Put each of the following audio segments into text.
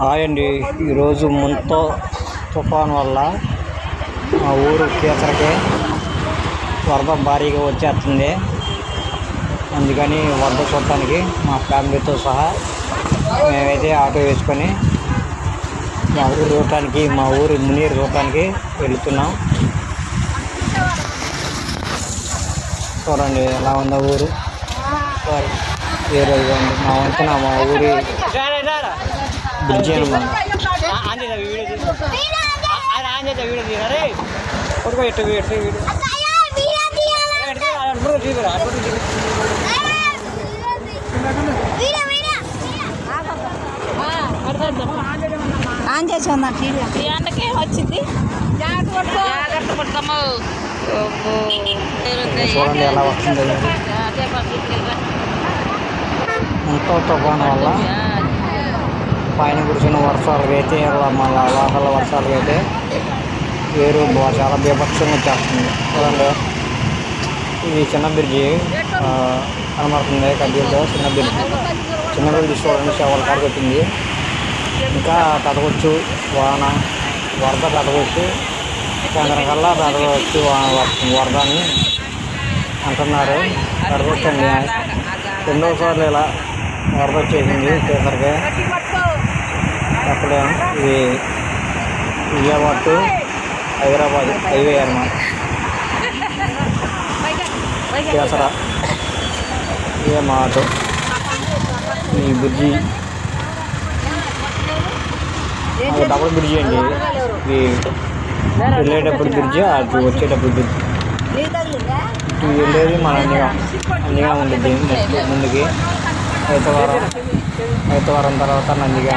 Hi అండి. ఈరోజు ముంతో తుఫాన్ వల్ల మా ఊరు కేసరికి వరద భారీగా వచ్చేస్తుంది. అందుకని వరద చూడటానికి మా ఫ్యామిలీతో సహా మేమైతే ఆటో వేసుకొని మా ఊరు చూడటానికి మా ఊరు మునీరు చూడటానికి వెళుతున్నాం. చూడండి ఎలా ఉందా ఊరు. సారీ ఏ రోజు మా వంతున మా ఊరి ఆన్ చేసి ఉందా టీవీ ఈ ఎండకేం వచ్చింది జాగ్రత్త పడతాము చూడండి ఎలా వస్తుంది. తుఫాను వల్ల. పైన కురిసిన వర్షాలు అయితే ఇలా మళ్ళీ లోకల్ వర్షాలు అయితే వేరు చాలా బీభత్సంగా వచ్చేస్తుంది. చూడండి. ఇది చిన్న బ్రిడ్జి కనబడుతుంది. కడ్డీలతో చిన్న బ్రిడ్జి. చిన్న బ్రిడ్జి చూడండి సేవల కాడికి వచ్చింది ఇంకా పెదవచ్చు వాన వరద పెదవచ్చు సాయంత్రం కల్లా పెదవచ్చు వరద అని అంటున్నారు. పెదవచ్చండి రెండోసార్లు ఇలా వరద వచ్చేసింది చేసరికి అక్కడ ఇది విజయవాడ టు హైదరాబాద్ హైవే అన్నమాట. కేసర. ఇదే మా ఆటో. ఈ బ్రిడ్జి డబుల్ బ్రిడ్జి అండి. ఇది వెళ్ళేటప్పుడు బ్రిడ్జి అటు వచ్చేటప్పుడు బ్రిడ్జి ఇటు వెళ్ళేది మన అన్నిగా అన్నిగా ఉంటుంది నెక్స్ట్ ముందుకి. ఐతవారం ఐతవారం తర్వాత నందిగా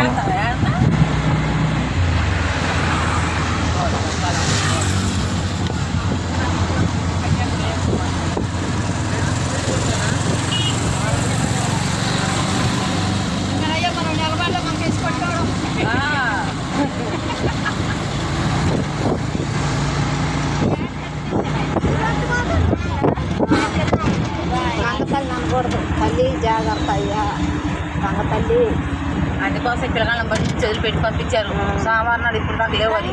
రంగతల్లి అనకూడదు. తల్లి జాగ్రత్త అయ్యా. రంగతల్లి అందుకోసం పిల్లగాళ్ళని బట్టి చదువు పెట్టి పంపించారు. సామాన్ నాడు ఇప్పుడు నాకు లేవు అది.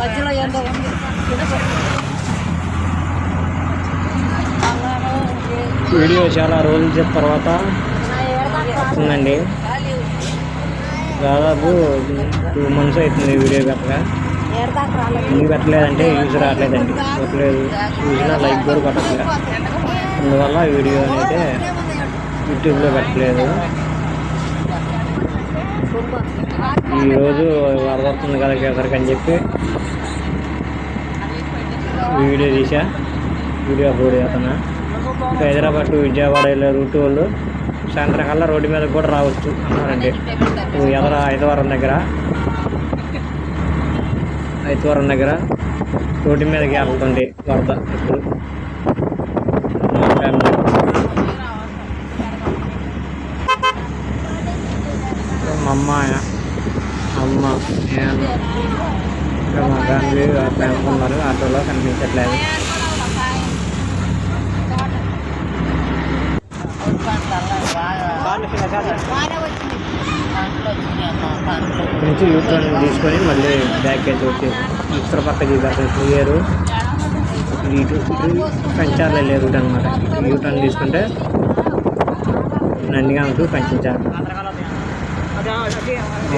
మధ్యలో ఏందో ఉంది. వీడియో చాలా రోజుల తర్వాత వస్తుందండి. దాదాపు టూ మంత్స్ అవుతుంది వీడియో పెట్టగా. ఎందుకు పెట్టలేదంటే యూజ్ రావట్లేదండి. పెట్టలేదు. చూసినా లైక్ కూడా కొట్టట్లేదు అందువల్ల వీడియో అయితే యూట్యూబ్లో పెట్టలేదు. ఈరోజు వరదొస్తుంది కదా కేసరికి అని చెప్పి వీడియో తీసా. వీడియో అప్లోడ్ చేస్తున్నా. హైదరాబాద్ టు విజయవాడ వెళ్ళే రూట్ వాళ్ళు సాయంత్రం కల్లా రోడ్డు మీద కూడా రావచ్చు అన్నారండి. ఎదర ఐదవరం దగ్గర. ఐదవరం దగ్గర రోడ్డు మీదకి వెళ్తుంది వరద. ఇప్పుడు మా మా అమ్మ అమ్మ నేను ఇంకా మా ఫ్యామిలీ ఫ్యామిలీ ఉన్నారు ఆటోలో కనిపించట్లేదు. నుంచి యూటర్న్ తీసుకొని మళ్ళీ బ్యాక్ అయితే వచ్చి ఉత్తర పక్క అసలు క్లియర్ ఇటు ఇటు పెంచాలి వెళ్ళే రూట్ అనమాట యూటర్న్ తీసుకుంటే నందిగామ టు పెంచారు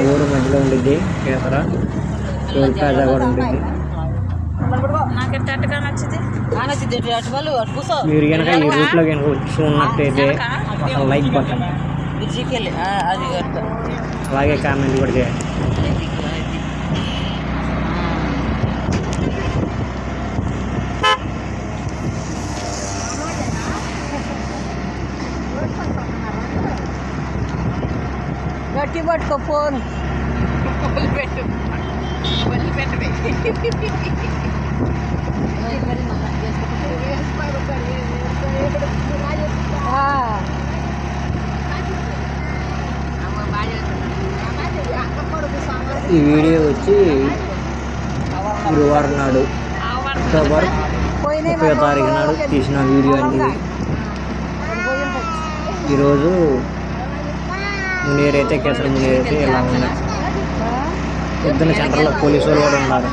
ఊరు మధ్యలో ఉండిద్ది కేసరా. టోల్ ప్లాజా కూడా ఉంటుంది నాకు ఎట్టగా నచ్చింది? అటు వాళ్ళు అటు కూర్చో మీరు కనుక ఈ రూట్లో కనుక వచ్చి ఉన్నట్టయితే ఒక లైక్ బటన్ బ్రిడ్జికి వెళ్ళి అది కట్టు. అలాగే కామెంట్ కూడా చేయండి. గట్టి పట్టుకో ఫోన్ వదిలిపెట్టు వదిలిపెట్టవే ఈ వీడియో వచ్చి గురువారం నాడు అక్టోబర్ ముప్పై తారీఖు నాడు తీసిన వీడియో అండి ఈరోజు మునీర్ అయితే కేసరి మునీర్ అయితే ఇలా ఉంది పొద్దున్న సెంటర్లో పోలీసు వాళ్ళు కూడా ఉన్నారు.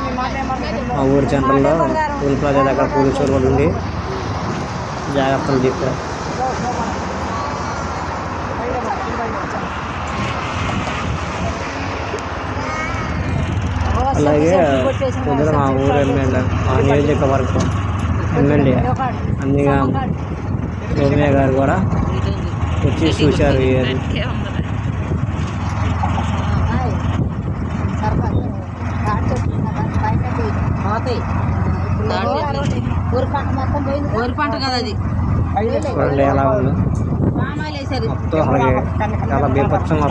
మా ఊరి సెంటర్లో టోల్ ప్లాజా దగ్గర పోలీసు వాళ్ళు ఉండి జాగ్రత్తలు చెప్పారు? అలాగే పొద్దున మా ఊరు ఎమ్మెల్యే మా నియోజకవర్గం ఎమ్మెల్యే అందుగా సోమ్య గారు కూడా వచ్చి చూశారు పోయింది వరి పంట కదా అది. చూడండి ఎలా ఉందో? మొత్తం అలాగే చాలా వస్తుంది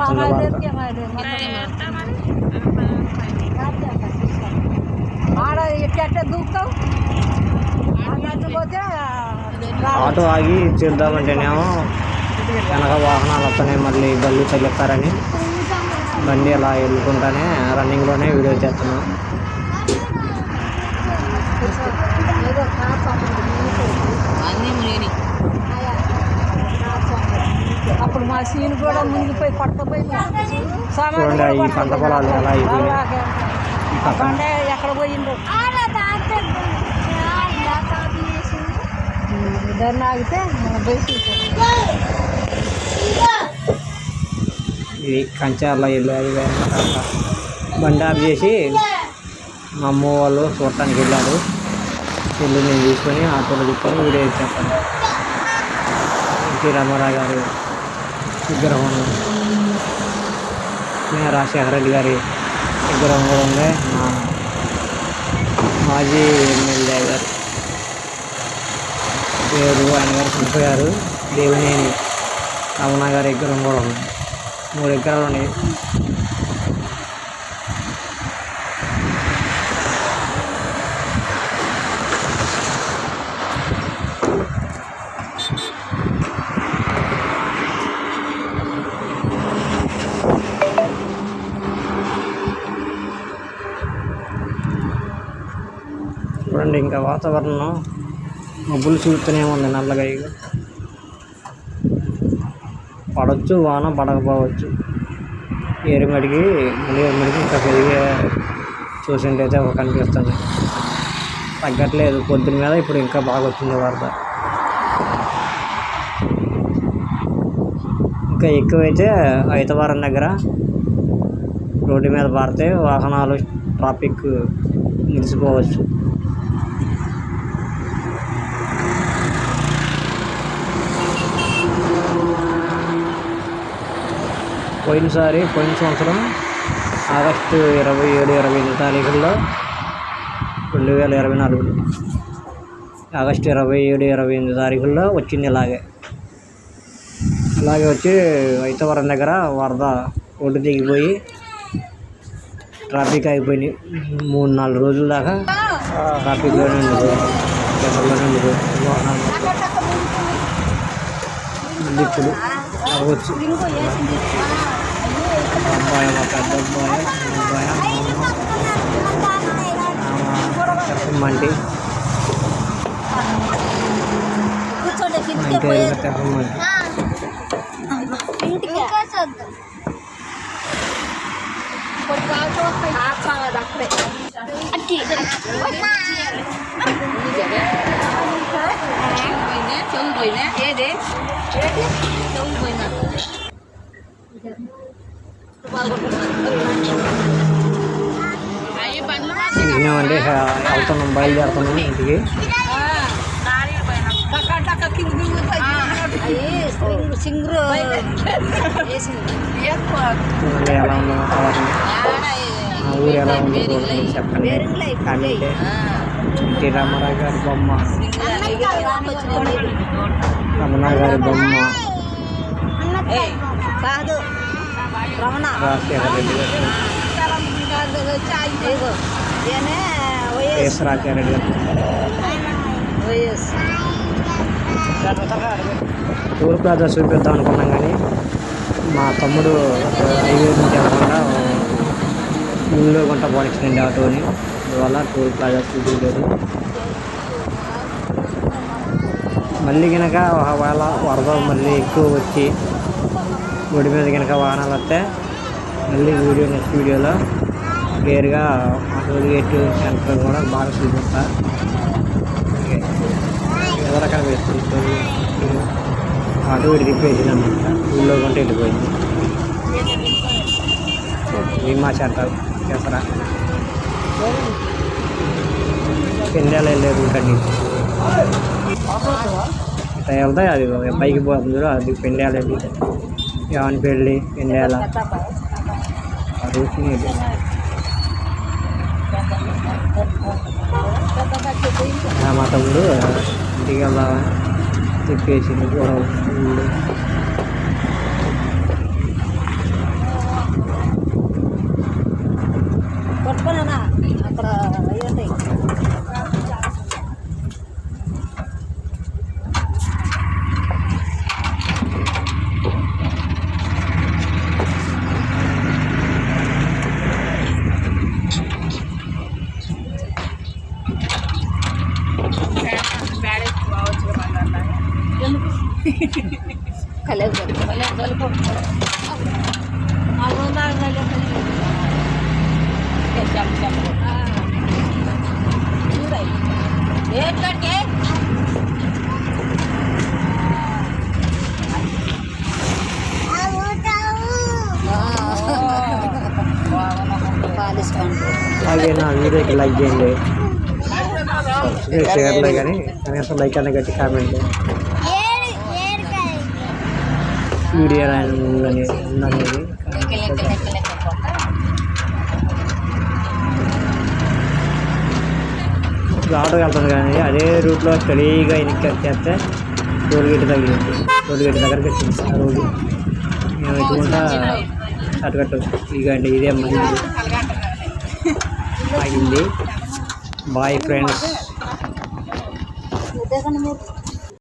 ఆటో ఆగి చేద్దామంటేనేమో వెనక వాహనాలు వస్తున్నాయి మళ్ళీ బళ్ళు తగ్గుతారని బండి అలా వెళ్ళుకుంటానే రన్నింగ్లోనే వీడియో చేస్తున్నాం. అన్నీ మునిగినాయి అప్పుడు మా సీన్ కూడా మునిగిపోయి పట్టపోయింది చూడండి ఈ పంట పొలాలు ఎలా అయిపోయినాయి. ఎక్కడ పోయిందో. ఇద్దరిని ఆగితే ఇది కంచె అలా వెళ్ళారు బండి ఆఫ్ చేసి మా అమ్మ వాళ్ళు చూడటానికి వెళ్ళారు. వెళ్ళి నేను తీసుకొని ఆటోలో తీసుకొని వీడియో చెప్పాను ఎన్టీ రామారావు గారు విగ్రహం నేను రాజశేఖర రెడ్డి గారి విగ్రహం కూడా ఉంది. మా మాజీ ఎమ్మెల్యే గారు పేరు ఆయన గారు చనిపోయారు దేవినేని రమణ గారి విగ్రహం కూడా ఉంది. మూడు విగ్రహాలు ఉన్నాయి. చూడండి ఇంకా వాతావరణం. మబ్బులు చూస్తూనే ఉంది నల్లగా ఇక. పడవచ్చు వాన పడకపోవచ్చు. ఏరుమడికి మళ్ళీ ఏరుమడికి ఇంకా పెరిగే చూసింటైతే ఒక కనిపిస్తుంది. తగ్గట్లేదు పొద్దున మీద ఇప్పుడు ఇంకా బాగా వచ్చింది వరద ఇంకా ఎక్కువైతే ఐతవారం దగ్గర రోడ్డు మీద పారితే వాహనాలు ట్రాఫిక్ నిలిచిపోవచ్చు. పోయినసారి పోయిన సంవత్సరం ఆగస్టు ఇరవై ఏడు ఇరవై ఎనిమిది తారీఖుల్లో రెండు వేల ఇరవై నాలుగు ఆగస్టు ఇరవై ఏడు ఇరవై ఎనిమిది తారీఖుల్లో వచ్చింది ఇలాగే. ఇలాగే వచ్చి ఐతవరం దగ్గర వరద ఒడ్డు దిగిపోయి ట్రాఫిక్ అయిపోయింది మూడు నాలుగు రోజుల దాకా ట్రాఫిక్లోనే ఉండిపోయింది జనంలోనే ఉండిపోయింది వాహనాలు ఇప్పుడు అవ్వచ్చు. అబ్బాయి మా పెద్ద అబ్బాయి చిన్న అబ్బాయి చెప్పమంటి ఇంటి చెప్పమంటి పోయినా చెవులు పోయినా ఏది చెవులు పోయినా అవి బండ్లు ఇంకేమంటే వెళ్తున్నాం బయలుదేరుతున్నాం ఇంటికి. సింగరు ఎలా ఉందో ఊరు ఎలా ఉందో చెప్పండి. కామెంటే ఎన్టీ రామారావు గారి బొమ్మ. రమణ గారి బొమ్మ. కాదు. రాజశేఖర రెడ్డి గారు ఇదిగో ఈయనే వైఎస్ వైఎస్ రాజశేఖర రెడ్డి గారు వైఎస్. టూర్ ప్లాజా చూపిద్దాం అనుకున్నాం కానీ మా తమ్ముడు హైవే నుంచి వెళ్ళకుండా ఊళ్ళో గుంట పోనిచ్చిందండి ఆటోని. అందువల్ల టూర్ ప్లాజా చూపించలేదు. మళ్ళీ కనుక ఒకవేళ వరద మళ్ళీ ఎక్కువ వచ్చి గుడి మీద కనుక వాహనాలు వస్తే మళ్ళీ వీడియో నెక్స్ట్ వీడియోలో క్లియర్గా టోల్ గేట్ సెంటర్ కూడా బాగా చూపిస్తా. ఓకే. ఎవరు అక్కడ వేస్తుంది ఆటో ఇటు తిప్పేసింది అనమాట ఊళ్ళో కొంటే వెళ్ళిపోయింది. భీమా చట్టాలు చేస్తారా? పెండాలు వెళ్ళే రూట్ అండి ఇట్లా వెళ్తాయి అది పైకి పోతుంది అది పెండాలు వెళ్ళి యావన్ పెళ్ళి పెండాల ఆ రూట్ ఇది. ఆ మా తమ్ముడు ఇంటికి వెళ్దామని తిప్పేసింది కూడా ఊళ్ళు పట్టుకోనా అక్కడ అయ్యి ఉంటాయి కలేదు కలేదు తలుపు నాలుగు వందలు చెప్పు చెప్పు ఏంటంటే పాలిస్ పండు అలాగే నా వీడియోకి లైక్ చేయండి. సబ్స్క్రైబ్ చేయట్లే కానీ కనీసం లైక్ అనే గట్టి కామెంట్ వీడియో అనేది ఉందనేది లెక్క ఆటోకి వెళ్తాను కానీ అదే రూట్లో స్టడీగా వెనక్కి చేస్తే టోల్ గేట్ తగిలింది. టోల్ గేట్ దగ్గరికి వచ్చింది. ఆ రోజు మేము ఎటువంటి అటుకట్టు ఇక అంటే ఇదే మళ్ళీ ఆగింది బాయ్ ఫ్రెండ్స్ ఉదయం